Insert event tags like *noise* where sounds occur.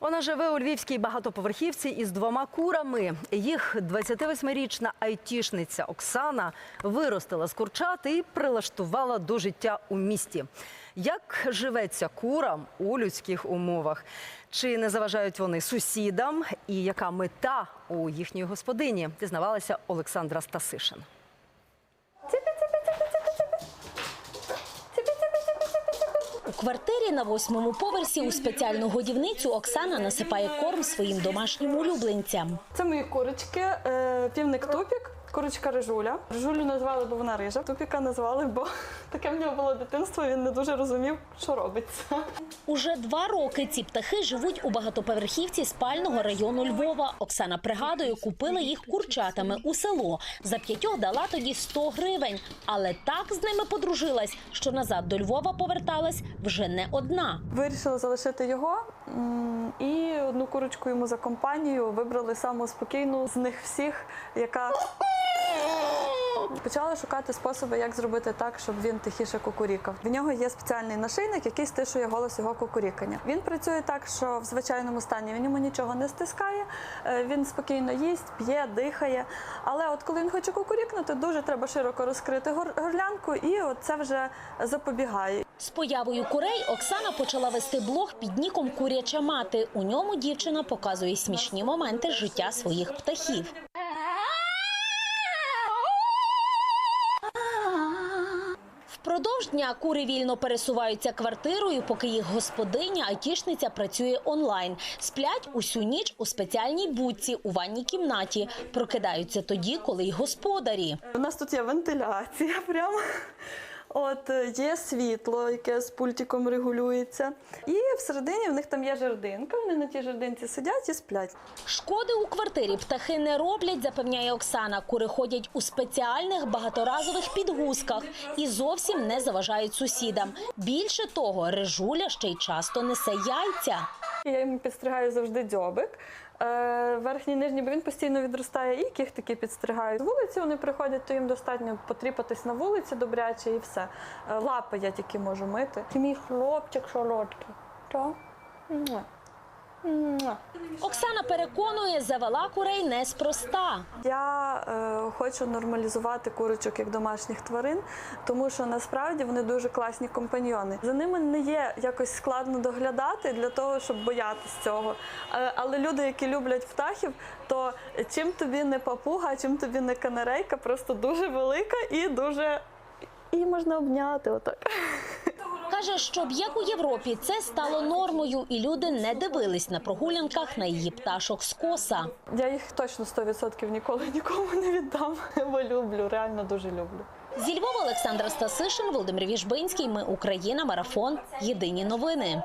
Вона живе у львівській багатоповерхівці із двома курами. Їх 28-річна айтішниця Оксана виростила з курчат і прилаштувала до життя у місті. Як живеться курам у людських умовах? Чи не заважають вони сусідам? І яка мета у їхньої господині? Дізнавалася Олександра Стасишин. Квартирі на восьмому поверсі у спеціальну годівницю Оксана насипає корм своїм домашнім улюбленцям. Це мої курочки, е, півник тупік, курочка рижуля. Рижулю назвали, бо вона рижа. Тупіка назвали, бо *laughs* таке в нього було дитинство. Він не дуже розумів, що робиться. Уже два роки ці птахи живуть у багатоповерхівці спального району Львова. Оксана пригадує, купила їх курчатами у село. За п'ятьох дала тоді 100 гривень. Але так з ними подружилась, що назад до Львова поверталась вже не одна. Вирішила залишити його і одну курочку йому за компанію вибрали саму спокійну з них всіх, яка почала шукати способи, як зробити так, щоб він тихіше кукурікав. В нього є спеціальний нашийник, який стишує голос його кукурікання. Він працює так, що в звичайному стані він йому нічого не стискає. е, Він спокійно їсть, п'є, дихає. Але от коли він хоче кукурікнути, дуже треба широко розкрити гор- горлянку, і от це вже запобігає. З появою курей Оксана почала вести блог під ніком Куряча мати. У ньому дівчина показує смішні моменти життя своїх птахів. Впродовж дня кури вільно пересуваються квартирою, поки їх господиня, айтішниця працює онлайн. Сплять усю ніч у спеціальній будці у ванній кімнаті. Прокидаються тоді, коли й господарі. У нас тут є вентиляція прямо. От е, є світло, яке з пультиком регулюється. І всередині в них там є жердинка. Вони на тій жердинці сидять і сплять. Шкоди у квартирі птахи не роблять, запевняє Оксана. Кури ходять у спеціальних багаторазових підгузках і зовсім не заважають сусідам. Більше того, режуля ще й часто несе яйця. Я йому підстригаю завжди дзьобик. Е, верхній нижній, бо він постійно відростає, і кіхтики підстригаю. З вулиці вони приходять, то їм достатньо потріпатись на вулиці добряче і все. Е, лапи я тільки можу мити. Мій хлопчик солодкий. То? Оксана переконує, завела курей неспроста. Я е, хочу нормалізувати курочок як домашніх тварин, тому що насправді вони дуже класні компаньйони. За ними не є якось складно доглядати для того, щоб боятися цього. Е, але люди, які люблять птахів, то чим тобі не папуга, чим тобі не канарейка, просто дуже велика і дуже і можна обняти отак. Каже, щоб як у Європі це стало нормою, і люди не дивились на прогулянках на її пташок з коса. Я їх точно 100% ніколи нікому не віддам, *laughs* бо люблю, реально дуже люблю. Зі Львова Олександра Стасишин, Володимир Віжбинський. Ми Україна. Марафон. Єдині новини.